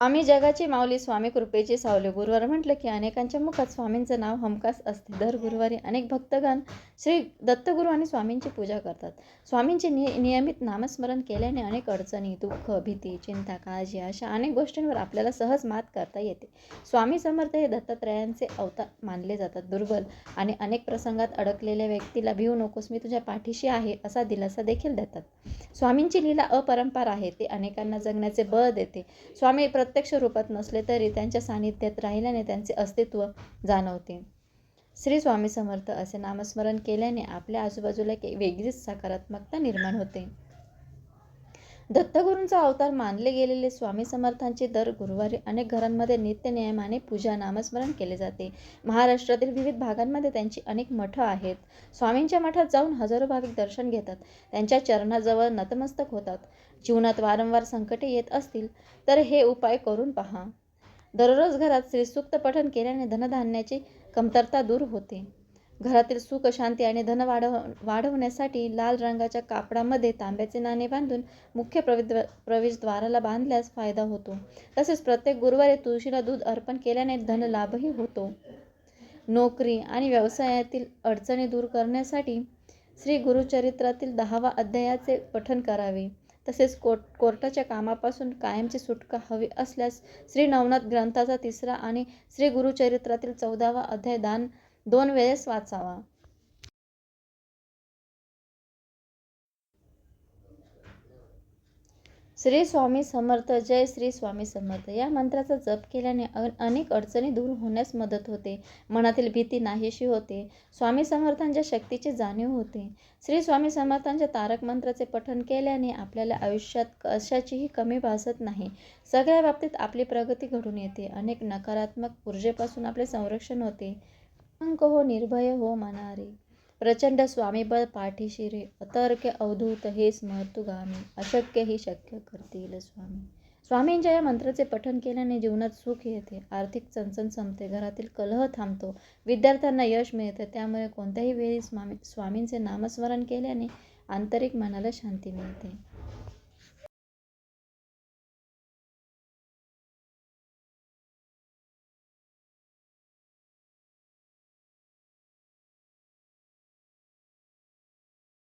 आम्ही जगाची माऊली स्वामी कृपेची सावली. गुरुवार म्हटलं की अनेकांच्या मुखात स्वामींचं नाव हमखास असते. दर गुरुवारी अनेक भक्तगण श्री दत्तगुरू आणि स्वामींची पूजा करतात. स्वामींचे नि नियमित नामस्मरण केल्याने अनेक अडचणी दुःख भीती चिंता काळजी अशा अनेक गोष्टींवर आपल्याला सहज मात करता येते. स्वामी समर्थ हे दत्तात्रयांचे अवतार मानले जातात. दुर्बल आणि अनेक प्रसंगात अडकलेल्या व्यक्तीला भिवू नकोस मी तुझ्या पाठीशी आहे असा दिलासा देखील देतात. स्वामींची लीला अपरंपार आहे. ते अनेकांना जगण्याचे बळ देते. स्वामी प्रत्यक्ष रूपात नसले तरी त्यांच्या सानिध्यात राहिल्याने त्यांचे अस्तित्व जाणवते. श्री स्वामी समर्थ असे नामस्मरण केल्याने आपल्या आजूबाजूला एक वेगळीच सकारात्मकता निर्माण होते. दत्तगुरूंचा अवतार मानले गेलेले स्वामी समर्थांचे दर गुरुवारी अनेक घरांमध्ये नित्यनियमाने पूजा नामस्मरण केले जाते. महाराष्ट्रातील विविध भागांमध्ये त्यांची अनेक मठं आहेत. स्वामींच्या मठात जाऊन हजारो भाविक दर्शन घेतात. त्यांच्या चरणाजवळ नतमस्तक होतात. जीवनात वारंवार संकटे येत असतील तर हे उपाय करून पहा. दररोज घरात श्रीसूक्त पठण केल्याने धनधान्याची कमतरता दूर होते. घरातील सुख शांती आणि धन वाढव वाढवण्यासाठी लाल रंगाच्या कापडामध्ये तांब्याचे नाणे बांधून मुख्य प्रविद्व प्रवेशद्वाराला बांधल्यास फायदा होतो. तसेच प्रत्येक गुरुवारी तुळशीला दूध अर्पण केल्याने धनलाभही होतो. नोकरी आणि व्यवसायातील अडचणी दूर करण्यासाठी श्री गुरुचरित्रातील दहावा अध्यायाचे पठन करावे. तसेच कोर्ट कोर्टाच्या कामापासून कायमची सुटका हवी असल्यास श्री नवनाथ ग्रंथाचा तिसरा आणि श्री गुरुचरित्रातील चौदावा अध्याय दान दोन वेळेस वाचावा. श्री स्वामी समर्थ जय श्री स्वामी समर्थ. या मंत्राचा जप केल्याने अनेक अडचणी दूर होण्यास मदत होते. मनातील भीती नाहीशी होते. स्वामी समर्थांच्या शक्तीची जाणीव होते. श्री स्वामी समर्थांच्या तारक मंत्राचे पठण केल्याने आपल्याला आयुष्यात कशाचीही कमी भासत नाही. सगळ्या बाबतीत आपली प्रगती घडून येते. अनेक नकारात्मक ऊर्जेपासून आपले संरक्षण होते. अंक हो निर्भय हो मनारे। प्रचंड स्वामीबळ पाठीशी रे अतर्क अवधूत हे स्मर्तुगामी अशक्य ही शक्य करतील स्वामी। स्वामींच्या या मंत्राचे पठन केल्याने जीवनात सुख येते। आर्थिक चणचण संपते। घरातील कलह थांबतो। विद्यार्थ्यांना यश मिळते। त्यामुळे कोणत्याही वेळी स्वामी स्वामींचे नामस्मरण केल्याने आंतरिक मनाला शांती मिळते।